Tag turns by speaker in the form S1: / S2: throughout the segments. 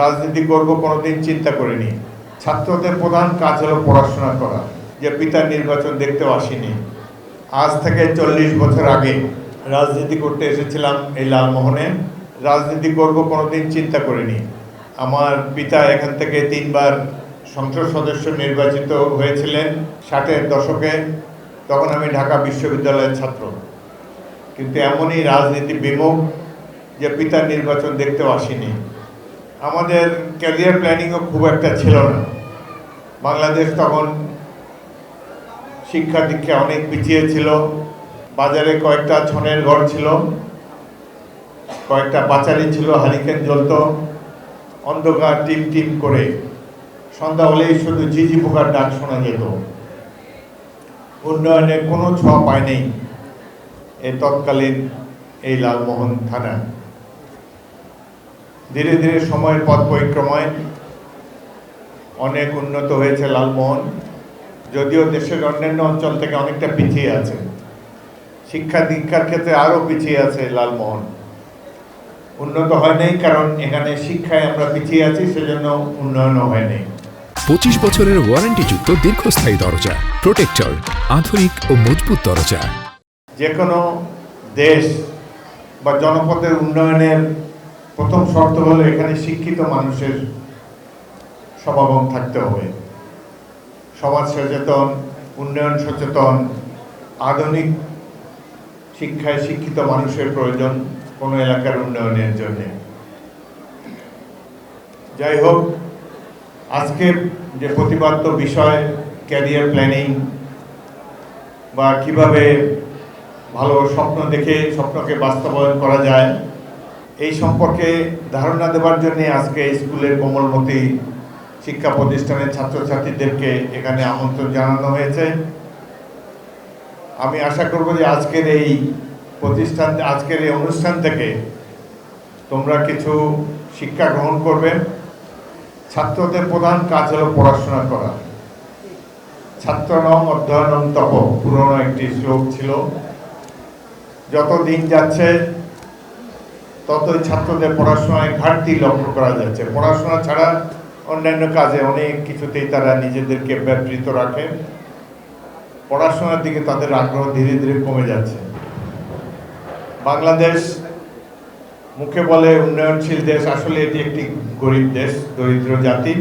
S1: রাজনীতি করব, কোনোদিন চিন্তা করিনি। ছাত্রদের প্রধান কাজ হলো পড়াশোনা করা, যে পিতার নির্বাচন দেখতেও আসিনি। আজ থেকে চল্লিশ বছর আগে রাজনীতি করতে এসেছিলাম এই লালমোহনে। রাজনীতি করব, কোনোদিন চিন্তা করিনি। আমার পিতা এখান থেকে তিনবার সংসদ সদস্য নির্বাচিত হয়েছিলেন ষাটের দশকে। তখন আমি ঢাকা বিশ্ববিদ্যালয়ের ছাত্র। কিন্তু এমনই রাজনীতি বিমুখ, যে পিতার নির্বাচন দেখতেও আসিনি। আমাদের ক্যারিয়ার প্ল্যানিংও খুব একটা ছিল না। বাংলাদেশ তখন শিক্ষা দীক্ষা অনেক পিছিয়ে ছিল। বাজারে কয়েকটা ছনের ঘর ছিল, কয়েকটা বাচারি ছিল, হারিকেন জ্বলত, অন্ধকার টিম টিম করে। সন্ধ্যা হলেই শুধু ঝিঝি পোকার ডাক শোনা যেত। উন্নয়নে কোনো ছোঁয়া পায়নি এই তৎকালীন এই লালমোহন থানা ধীরে ধীরে সময়ের পথ পরিক্রমায় অনেক উন্নত হয়েছে লালমোহন যদিও দেশের অন্যান্য অঞ্চল থেকে অনেকটা পিছিয়ে আছে। শিক্ষা দীক্ষার ক্ষেত্রে আরও পিছিয়ে আছে লালমোহন। উন্নত হয় নাই কারণ এখানে শিক্ষায় আমরা পিছিয়ে আছি সেজন্য উন্নয়নও হয়নি
S2: পঁচিশ বছরের ওয়ারেন্টিযুক্ত দীর্ঘস্থায়ী দরজা প্রোটেক্টর আধুনিক ও মজবুত দরজা।
S1: যে কোনো দেশ বা জনপদের উন্নয়নের প্রথম শর্ত হলো এখানে শিক্ষিত মানুষের সমাগম থাকতে হবে। সমাজ সচেতন, উন্নয়ন সচেতন, আধুনিক শিক্ষায় শিক্ষিত মানুষের প্রয়োজন কোনো এলাকার উন্নয়নের জন্যে। যাই হোক আজকে যে প্রতিপাদ্য বিষয় ক্যারিয়ার প্ল্যানিং বা কীভাবে ভালো স্বপ্ন দেখে স্বপ্নকে বাস্তবায়ন করা যায় এই সম্পর্কে ধারণা দেওয়ার জন্য আজকে স্কুলের কোমলমতি শিক্ষা প্রতিষ্ঠানের ছাত্রছাত্রীদেরকে এখানে আমন্ত্রণ জানানো হয়েছে। আমি আশা করব যে আজকের এই প্রতিষ্ঠান, আজকের এই অনুষ্ঠান থেকে তোমরা কিছু শিক্ষা গ্রহণ করবে। ছাত্রদের প্রধান কাজ হলো পড়াশোনা করা। ছাত্রনম অধ্যয়নম তপ পুরনো একটি শ্লোক ছিল। যত দিন যাচ্ছে ততই ছাত্রদের পড়াশোনায় ঘাটতি লক্ষ্য করা যাচ্ছে। পড়াশোনা ছাড়া অন্যান্য কাজে অনেক কিছুতেই তারা নিজেদেরকে ব্যাপৃত রাখে। পড়াশোনার দিকে তাদের আগ্রহ ধীরে ধীরে কমে যাচ্ছে। বাংলাদেশ মুখে বলে উন্নয়নশীল দেশ, আসলে এটি একটি গরিব দেশ, দরিদ্র জাতি।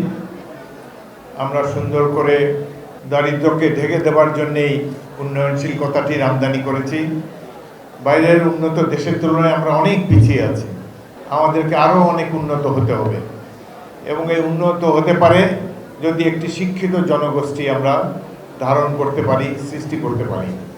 S1: আমরা সুন্দর করে দারিদ্রকে ঢেকে দেওয়ার জন্যেই উন্নয়নশীল কথাটির আমদানি করেছি। বাইরের উন্নত দেশের তুলনায় আমরা অনেক পিছিয়ে আছি। আমাদেরকে আরও অনেক উন্নত হতে হবে। এবং এই উন্নত হতে পারে যদি একটি শিক্ষিত জনগোষ্ঠী আমরা ধারণ করতে পারি, সৃষ্টি করতে পারি।